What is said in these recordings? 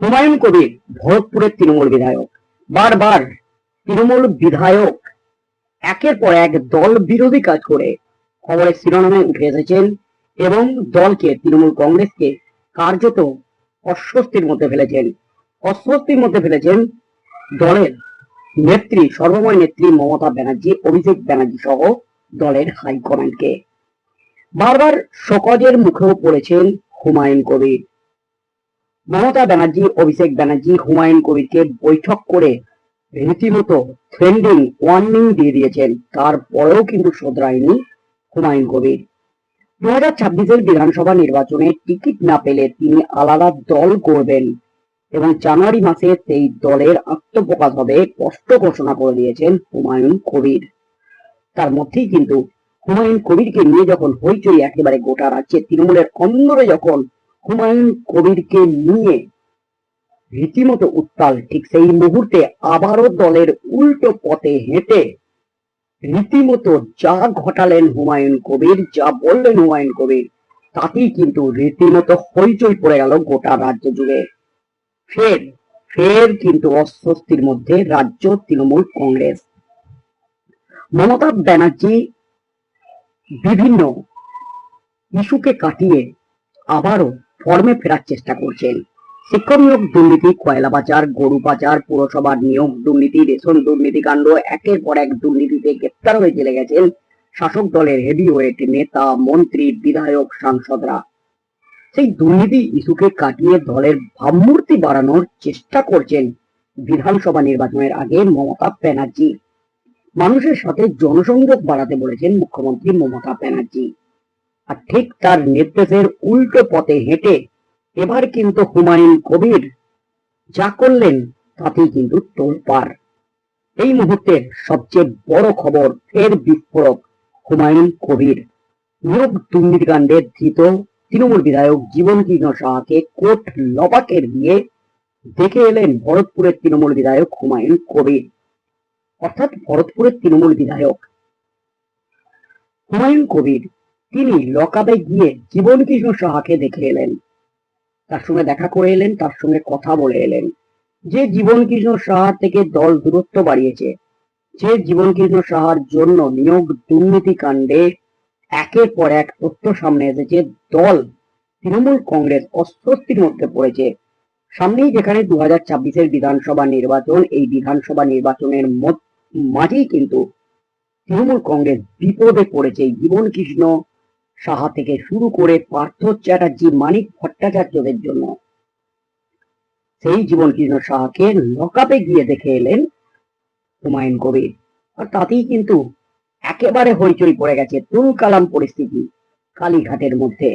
হুমায়ুন কবির, ভরতপুরের তৃণমূল বিধায়ক। বারবার তৃণমূল বিধায়ক একের পর এক দল বিরোধী কাজ করে খবরের শিরোনামে উঠে এসেছেন এবং দলকে, তৃণমূল কংগ্রেসকে কার্যত অস্বস্তির মধ্যে ফেলেছেন। অস্বস্তির মধ্যে ফেলেছেন দলের নেত্রী, সর্বময় নেত্রী মমতা ব্যানার্জি, অভিষেক ব্যানার্জি সহ দলের হাইকমান্ডকে। বারবার সকজের মুখেও পড়েছেন হুমায়ুন কবির। মমতা ব্যানার্জি, অভিষেক ব্যানার্জি হুমায়ুন কবিরকে বৈঠক করে রীতিমতো থ্রেন্ডিং ওয়ার্নিং দিয়ে দিয়েছেন। তারপরেও কিন্তু শোধরায়নি হুমায়ুন কবির। দু হাজার ছাব্বিশের বিধানসভা নির্বাচনে টিকিট না পেলে তিনি আলাদা দল করবেন এবং জানুয়ারি মাসে সেই দলের আত্মপ্রকাশ হবে স্পষ্ট ঘোষণা করে দিয়েছেন হুমায়ুন কবির। তার মধ্যেই কিন্তু হুমায়ুন কবিরকে নিয়ে যখন হইচই একেবারে গোটা রাজ্যে, তৃণমূলের অন্দরে যখন হুমায়ুন কবিরকে নিয়ে রীতিমতো উত্তাল ঠিক সেই মুহূর্তে আবারও দলের উল্টো পথে হেঁটে রীতিমতো যা ঘটালেন হুমায়ুন কবির, যা বললেন হুমায়ুন কবির, তাতেই কিন্তু রীতিমতো হইচই পড়ে গেল গোটা রাজ্য জুড়ে। ফের ফের কিন্তু অস্বস্তির মধ্যে রাজ্য তৃণমূল কংগ্রেস। মমতা ব্যানার্জি বিভিন্ন ইস্যুকে কাটিয়ে আবারও ফর্মে ফেরার চেষ্টা করছেন। শিক্ষক নিয়োগ, দুর্নীতি, কয়লা পাচার গরু পাচার পুরসভার নিয়োগ, দুর্নীতি, রেশন, দুর্নীতি কাণ্ড, একের পর এক দুর্নীতিতে গ্রেপ্তার হয়ে চলে গেছেন শাসক দলের হেভিওয়েট নেতা, মন্ত্রী, বিধায়ক, সাংসদরা। সেই দুর্নীতি ইস্যুকে কাটিয়ে দলের ভাবমূর্তি বাড়ানোর চেষ্টা করছেন বিধানসভা নির্বাচনের আগে মমতা ব্যানার্জি। মানুষের সাথে জনসংযোগ বাড়াতে বলেছেন মুখ্যমন্ত্রী মমতা ব্যানার্জি। আর ঠিক তার নির্দেশের উল্টো পথে হেঁটে এবার কিন্তু হুমায়ুন কবির যা করলেন তাতেই কিন্তু তোলপাড়। এই মুহূর্তের সবচেয়ে বড় খবর ফের বিস্ফোরক হুমায়ুন কবির। নিয়োগ দুর্নীতিকাণ্ডে ধৃত তৃণমূল বিধায়ক জীবন কৃষ্ণ সাহাকে কোর্ট লবাকের দিয়ে দেখে এলেন ভরতপুরের তৃণমূল বিধায়ক হুমায়ুন কবির। অর্থাৎ ভরতপুরের তৃণমূল বিধায়ক হুমায়ুন কবির তিনি লকাবে গিয়ে জীবন কৃষ্ণ সাহাকে দেখে এলেন। তার সঙ্গে দেখা করে এলেন, তার সঙ্গে কথা বলে এলেন। যে জীবন কৃষ্ণ সাহার থেকে দল দূরত্ব বাড়িয়েছে, যে জীবন কৃষ্ণ সাহার জন্য নিয়োগ দুর্নীতি কাণ্ডে একের পর এক তথ্য সামনে এসেছে, দল তৃণমূল কংগ্রেস অস্বস্তির মধ্যে পড়েছে। সামনেই যেখানে দু হাজার ছাব্বিশের বিধানসভা নির্বাচন, এই বিধানসভা নির্বাচনের মাঝেই কিন্তু তৃণমূল কংগ্রেস বিপদে পড়েছে। জীবন কৃষ্ণ সাহা থেকে শুরু করে পার্থ চ্যাটার্জি, মানিক ভট্টাচার্যদের জন্য। সেই জীবন কৃষ্ণ সাহাকে লকাপে গিয়ে দেখে এলেন হুমায়ুন কবির। আর তাতেই কিন্তু একেবারে হইচই পড়ে গেছে তুলকালাম পরিস্থিতি কালীঘাটের মধ্যে।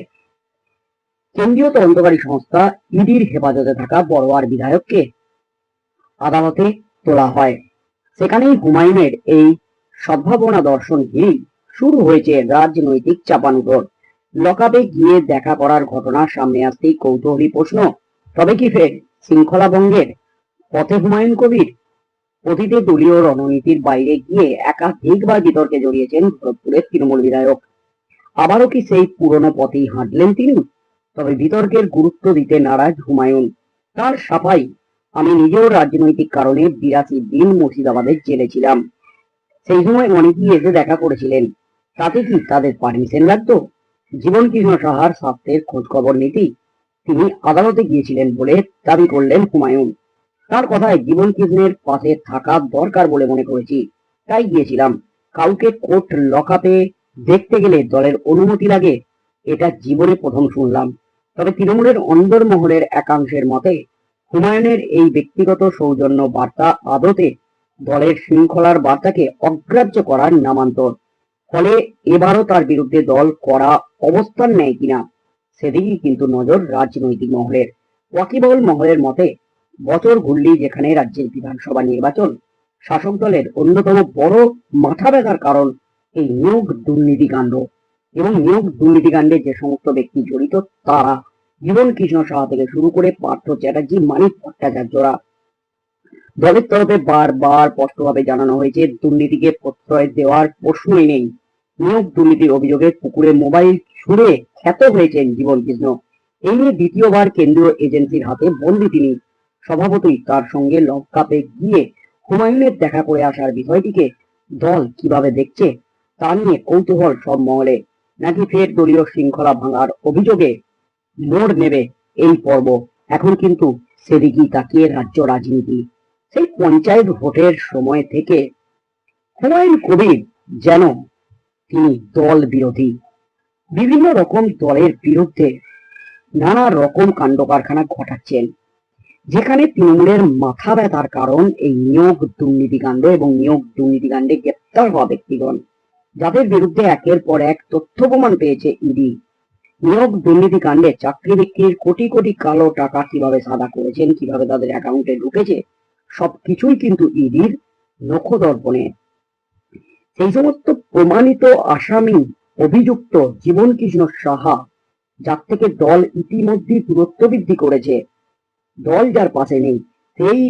কেন্দ্রীয় তদন্তকারী সংস্থা ইডির হেফাজতে থাকা বড়োয়ার বিধায়ককে আদালতে তোলা হয়। সেখানেই হুমায়ুনের এই সদ্ভাবনা দর্শন ঘিরেই শুরু হয়েছে রাজনৈতিক চাপানুতর লকাপে গিয়ে দেখা করার ঘটনা সামনে আসতেই কৌতূহলী প্রশ্ন, তবে কি ফের শৃঙ্খলা ভঙ্গের পথে হুমায়ুন কবির? অতীতে দলীয় রণনীতির বাইরে গিয়ে একাধিকবার বিতর্কে জড়িয়েছেন ভরতপুরের তৃণমূল বিধায়ক। আবারও কি সেই পুরনো পথেই হাঁটলেন তিনি? তবে বিতর্কের গুরুত্ব দিতে নারাজ হুমায়ুন। তার সাফাই, আমি নিজেও রাজনৈতিক কারণে বিরাশি দিন মুর্শিদাবাদের জেলে ছিলাম। সেই সময় অনেকেই এসে দেখা করেছিলেন। তাতে কি তাদের পারমিশন লাগতো? জীবন কৃষ্ণ সাহার স্বাস্থ্যের খোঁজ খবর নিতেই তিনি আদালতে গিয়েছিলেন বলে দাবি করলেন হুমায়ুন। তার কথায় জীবন কৃষ্ণের পাশে থাকা দরকার বলে মনে করেছি। তাই গিয়েছিলাম। কাউকে কোর্ট লকাপে দেখতে গেলে দলের অনুমতি লাগে, এটা জীবনে প্রথম শুনলাম। তবে তৃণমূলের অন্দরমহলের একাংশের মতে, হুমায়ুনের এই ব্যক্তিগত সৌজন্য বার্তা আদতে দলের শৃঙ্খলার বার্তাকে অগ্রাহ্য করার নামান্তর। ফলে এবারও তার বিরুদ্ধে দল করা অবস্থান নেয় কিনা সেদিকে কিন্তু নজর রাজনৈতিক মহলের। ওয়াকিবহল মহলের মতে, বছর ঘুরলেই যেখানে রাজ্যের বিধানসভা নির্বাচন, শাসক দলের অন্যতম বড় মাথা ব্যথার কারণ এই নিয়োগ দুর্নীতিকাণ্ড এবং নিয়োগ দুর্নীতিকাণ্ডে যে সমস্ত ব্যক্তি জড়িত, তারা জীবন কৃষ্ণ সাহা থেকে শুরু করে পার্থ চ্যাটার্জি, মানিক ভট্টাচার্যরা। দলের তরফে বারবার স্পষ্টভাবে জানানো হয়েছে, দুর্নীতিকে প্রশ্রয় দেওয়ার প্রশ্নই নেই। নিয়োগ দুর্নীতির অভিযোগে পুকুরে মোবাইল ছুড়ে খ্যাত হয়েছেন জীবন কৃষ্ণ। এই নিয়ে দ্বিতীয়বার কেন্দ্রীয় এজেন্সির হাতে বন্দী তিনি। স্বভাবতই তার সঙ্গে লঙ্কাপে গিয়ে হুমায়ুনের দেখা করে আসার বিষয়টিকে দল কীভাবে দেখছে, তা নিয়ে কৌতূহল সব মহলে। নাকি ফের দলীয় শৃঙ্খলা ভাঙার অভিযোগে মোড় নেবে এই পর্ব? এখন কিন্তু সেদিকেই তাকিয়ে রাজ্য রাজনীতি। সেই পঞ্চায়েত ভোটের সময় থেকে হুমায়ুন কবির যেন তিনি দল বিরোধী। বিভিন্ন রকম দলের বিরুদ্ধে নানা রকম কাণ্ড কারখানা ঘটাচ্ছেন, যেখানে তৃণমূলের মাথা ব্যথার কারণ এই নিয়োগ দুর্নীতিকাণ্ড এবং নিয়োগ দুর্নীতিকাণ্ডে গ্রেপ্তার হওয়া ব্যক্তিগণ, যাদের বিরুদ্ধে একের পর এক তথ্য প্রমাণ পেয়েছে ইডি। নিয়োগ দুর্নীতি কাণ্ডে চাকরি বিক্রির কোটি কোটি কালো টাকা কীভাবে সাদা করেছেন, কীভাবে তাদের অ্যাকাউন্টে ঢুকেছে, সবকিছুই কিন্তু ইডির নখদর্পণে। সেই সমস্ত প্রমাণিত আসামি অভিযুক্ত জীবন কৃষ্ণ সাহা, যার থেকে দল ইতিমধ্যে দূরত্ব বৃদ্ধি করেছে। দল যার পাশে নেই, সেই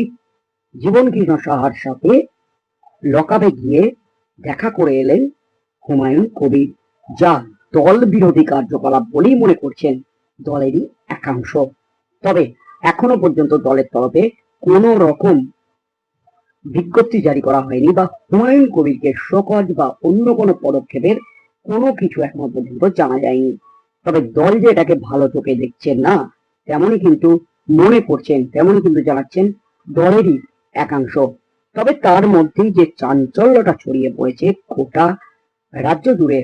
জীবন কৃষ্ণ সাহার সাথে লকাবে গিয়ে দেখা করে এলেন হুমায়ুন কবির, যা দল বিরোধী কার্যকলাপ বলেই মনে করছেন দলেরই একাংশ। তবে এখনও পর্যন্ত দলের তরফে কোনো রকম বিজ্ঞপ্তি জারি করা হয়নি বা হুমায়ুন কবিরকে শোকজ বা অন্য কোনো পদক্ষেপের কোনো কিছু এখনও পর্যন্ত জানা যায়নি। তবে দল যে এটাকে ভালো চোখে দেখছেন না, তেমনই কিন্তু মনে করছেন, তেমনই কিন্তু জানাচ্ছেন দলেরই একাংশ। তবে তার মধ্যেই যে চাঞ্চল্যটা ছড়িয়ে পড়েছে, গোটা রাজ্য জুড়ে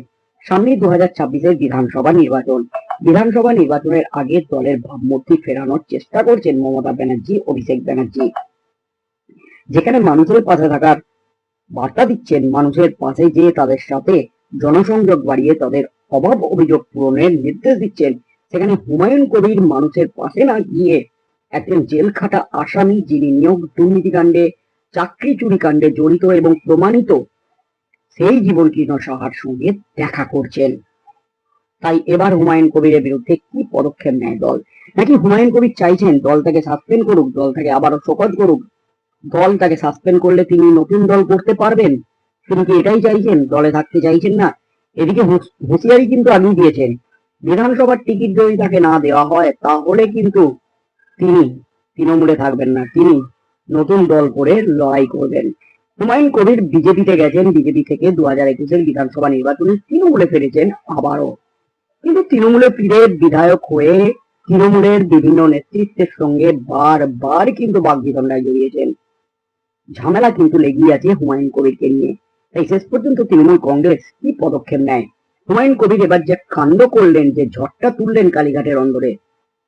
সামনে দু হাজার ছাব্বিশের বিধানসভা নির্বাচন। বিধানসভা নির্বাচনের আগে দলের ভাবমূর্তি ফেরানোর চেষ্টা করছেন মমতা ব্যানার্জি, অভিষেক ব্যানার্জি। যেখানে মানুষের পাশে থাকার বার্তা দিচ্ছেন, মানুষের পাশে যে তাদের সাথে জনসংযোগ বাড়িয়ে তাদের অভাব অভিযোগ পূরণের নির্দেশ দিচ্ছেন। সেখানে হুমায়ুন কবির মানুষের পাশে না গিয়ে একজন জেল খাটা আসামি যিনি নিয়োগ দুর্নীতিকাণ্ডে, চাকরি চুরি কাণ্ডে জড়িত এবং প্রমাণিত, সেই জীবন কৃষ্ণ সাহার সঙ্গে দেখা করছেন। তাই এবার হুমায়ুন কবিরের বিরুদ্ধে কি পদক্ষেপ নেয় দল? নাকি হুমায়ুন কবির চাইছেন দল তাকে সাসপেন্ড করুক, দল তাকে আবারও শোকজ করুক? দল তাকে সাসপেন্ড করলে তিনি নতুন দল করতে পারবেন? তিনি কি এটাই চাইছেন? দলে থাকতে চাইছেন না? এদিকে হুঁশিয়ারি কিন্তু আগেই দিয়েছেন। বিধানসভার টিকিট যদি তাকে না দেওয়া হয়, তাহলে কিন্তু তিনি তৃণমূলে থাকবেন না। তিনি নতুন দল করে লড়াই করবেন। হুমায়ুন কবির বিজেপিতে গেছেন। বিজেপি থেকে দু হাজার একুশের বিধানসভা নির্বাচনে তৃণমূলে ফিরেছেন আবারও। কিন্তু তৃণমূলে ফিরে বিধায়ক হয়ে তৃণমূলের বিভিন্ন নেতৃত্বের সঙ্গে বারবার কিন্তু বাগবিতণ্ডায় জড়িয়েছেন। ঝামেলা কিন্তু লেগেই আছে হুমায়ুন কবিরকে নিয়ে। তাই শেষ পর্যন্ত তৃণমূল কংগ্রেস কি পদক্ষেপ নেয়? হুমায়ুন কবির এবার যে কাণ্ড করলেন, যে ঝড়টা তুললেন কালীঘাটের অন্দরে,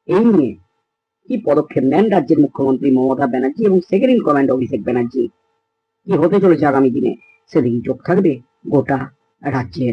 এই নিয়ে কি পদক্ষেপ নেন রাজ্যের মুখ্যমন্ত্রী মমতা ব্যানার্জি এবং second in command Abhishek Banerjee? কি হতে চলেছে আগামী দিনে? সেদিকে চোখ থাকবে গোটা রাজ্যের